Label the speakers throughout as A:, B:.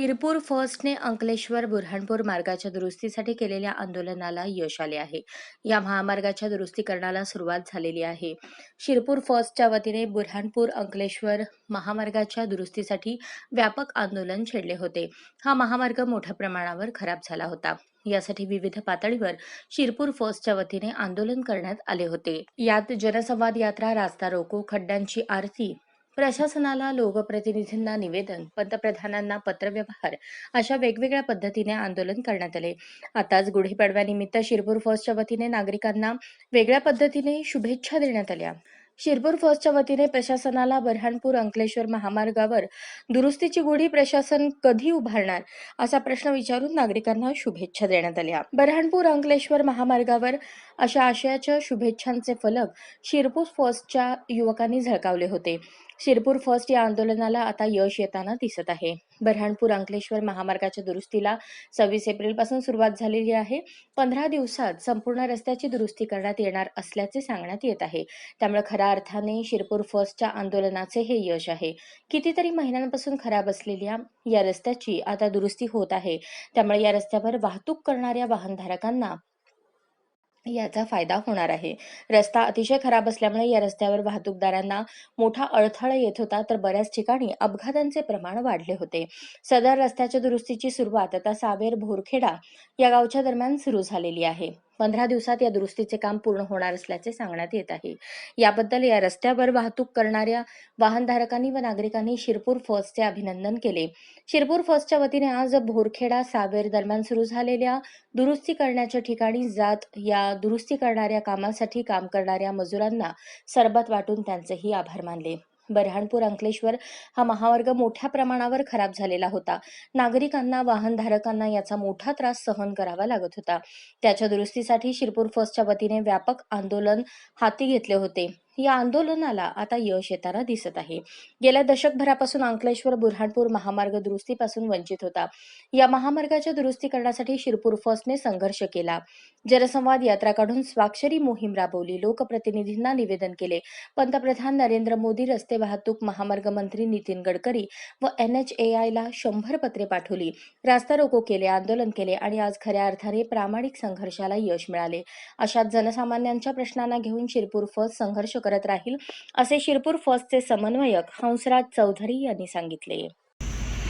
A: शिरपूर फर्स्टने अंकलेश्वर बुऱ्हाणपूर मार्गाच्या दुरुस्तीसाठी केलेल्या आंदोलनाला यश आले आहे. या महामार्गाच्या दुरुस्तीकरणाला सुरुवात झालेली आहे. शिरपूर फर्स्टच्या वतीने बुऱ्हाणपूर अंकलेश्वर महामार्गाच्या दुरुस्तीसाठी व्यापक आंदोलन छेडले होते. हा महामार्ग मोठ्या प्रमाणावर खराब झाला होता. यासाठी विविध पातळीवर शिरपूर फर्स्टच्या वतीने आंदोलन करण्यात आले होते. यात जनसंवाद यात्रा रास्ता रोको खड्ड्यांची आरती प्रशासनाला लोकप्रतिनिधींना निवेदन पंतप्रधानांना पत्रव्यवहार अशा वेगवेगळ्या पद्धतीने आंदोलन करण्यात आले. आताच गुढीपाडव्यानिमित्त शिरपूर फर्स्टच्या वतीने नागरिकांना वेगळ्या पद्धतीने शुभेच्छा देण्यात आल्या. शिरपूर फर्स्टच्या वतीने प्रशासनाला बऱ्हाणपूर अंकलेश्वर महामार्गावर दुरुस्तीची गुढी प्रशासन कधी उभारणार असा प्रश्न विचारून नागरिकांना शुभेच्छा देण्यात आल्या. बऱ्हाणपूर अंकलेश्वर महामार्गावर अशा आशयाच्या शुभेच्छांचे फलक शिरपूर फर्स्टच्या युवकांनी झळकावले होते. शिरपूर फर्स्ट या आंदोलनाला आता यश येताना दिसत आहे. बऱ्हाणपूर अंकलेश्वर महामार्गाच्या दुरुस्तीला सव्वीस एप्रिलपासून सुरुवात झालेली आहे. पंधरा दिवसात संपूर्ण रस्त्याची दुरुस्ती करण्यात येणार असल्याचे सांगण्यात येत आहे. त्यामुळे खरा खऱ्या अर्थाने शिरपूर फर्स्टच्या आंदोलनाचे हे यश आहे. कितीतरी महिन्यांपासून खराब असलेल्या या रस्त्याची आता दुरुस्ती होत आहे. त्यामुळे या रस्त्यावर वाहतूक करणाऱ्या वाहनधारकांना याचा फायदा होणार आहे. रस्ता अतिशय खराब असल्यामुळे या रस्त्यावर वाहतूकदारांना मोठा अडथळा येत होता तर बऱ्याच ठिकाणी अपघातांचे प्रमाण वाढले होते. सदर रस्त्याच्या दुरुस्तीची सुरुवात आता सावेर भोरखेडा या गावच्या दरम्यान सुरू झालेली आहे. पंधरा दिवसात या दुरुस्तीचे काम पूर्ण होणार असल्याचे सांगण्यात येत आहे. याबद्दल या रस्त्यावर वाहतूक करणाऱ्या वाहनधारकांनी व नागरिकांनी शिरपूर फर्स्टचे अभिनंदन केले. शिरपूर फर्स्टच्या वतीने आज भोरखेडा सावेर दरम्यान सुरू झालेल्या दुरुस्ती करण्याच्या ठिकाणी जात या दुरुस्ती करणाऱ्या कामासाठी काम करणाऱ्या मजुरांना सरबत वाटून त्यांचेही आभार मानले. बऱ्हाणपूर अंकलेश्वर हा महामार्ग मोठ्या प्रमाणावर खराब झालेला होता. नागरिकांना वाहनधारकांना याचा मोठा त्रास सहन करावा लागत होता. त्याच्या दुरुस्तीसाठी शिरपूर फर्स्टच्या वतीने व्यापक आंदोलन हाती घेतले होते. या आंदोलनाला आता यश येताना दिसत आहे. गेल्या दशकभरापासून अंकलेश्वर बुरहाणपूर महामार्ग दुरुस्तीपासून वंचित होता. या महामार्गाच्या दुरुस्तीकरणासाठी शिरपूर फर्स्टने संघर्ष केला. जनसंवाद यात्रा काढून स्वाक्षरी मोहीम राबवली. लोकप्रतिनिधींना निवेदन केले. पंतप्रधान नरेंद्र मोदी रस्ते वाहतूक महामार्ग मंत्री नितीन गडकरी व एन एच ए आयला शंभर पत्रे पाठवली. रास्ता रोको केले आंदोलन केले आणि आज खऱ्या अर्थाने प्रामाणिक संघर्षाला यश मिळाले. अशात जनसामान्यांच्या प्रश्नांना घेऊन शिरपूर फर्स्ट संघर्ष करत राहील असे शिरपूर फर्स्टचे समन्वयक हंसराज चौधरी यांनी सांगितले.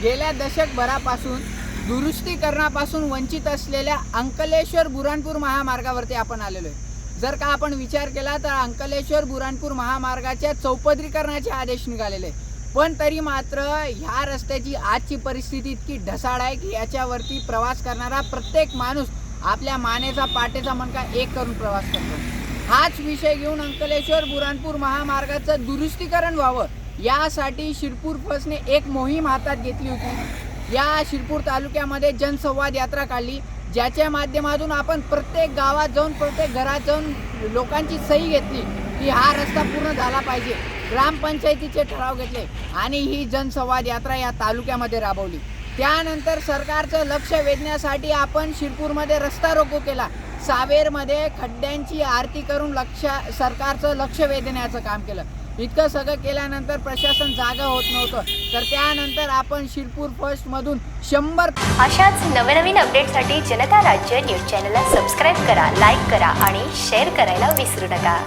B: गेल्या दशकभरापासून दुरुस्तीकरणापासून वंचित असलेल्या अंकलेश्वर बुराणपूर महामार्गावरती आपण आलेलो आहे. जर का आपण विचार केला तर अंकलेश्वर बुराणपूर महामार्गाच्या चौपदरीकरणाचे आदेश निघालेले पण तरी मात्र ह्या रस्त्याची आजची परिस्थिती इतकी ढसाळ आहे की याच्यावरती प्रवास करणारा प्रत्येक माणूस आपल्या मानेचा पाटेचा मनका एक करून प्रवास करतो. हाच विषय घेऊन अंकलेश्वर बुराणपूर महामार्गाचं दुरुस्तीकरण व्हावं यासाठी शिरपूर फसने एक मोहीम हातात घेतली होती. या शिरपूर तालुक्यामध्ये जनसंवाद यात्रा काढली ज्याच्या माध्यमातून आपण प्रत्येक गावात जाऊन प्रत्येक घरात जाऊन लोकांची सही घेतली की हा रस्ता पूर्ण झाला पाहिजे. ग्रामपंचायतीचे ठराव घेतले आणि ही जनसंवाद यात्रा या तालुक्यामध्ये राबवली. त्यानंतर सरकारचं लक्ष वेधण्यासाठी आपण शिरपूरमध्ये रस्ता रोको केला. सावेरमध्ये खड्ड्यांची आरती करून लक्ष सरकारचं लक्ष वेधण्याचं काम केलं. इतकं सगळं केल्यानंतर प्रशासन जागा होत नव्हतं. तर त्यानंतर आपण शिरपूर फर्स्टमधून शंभर
C: अशाच नवनवीन अपडेटसाठी जनता राज्य न्यूज चॅनलला सबस्क्राईब करा लाईक करा आणि शेअर करायला विसरू नका.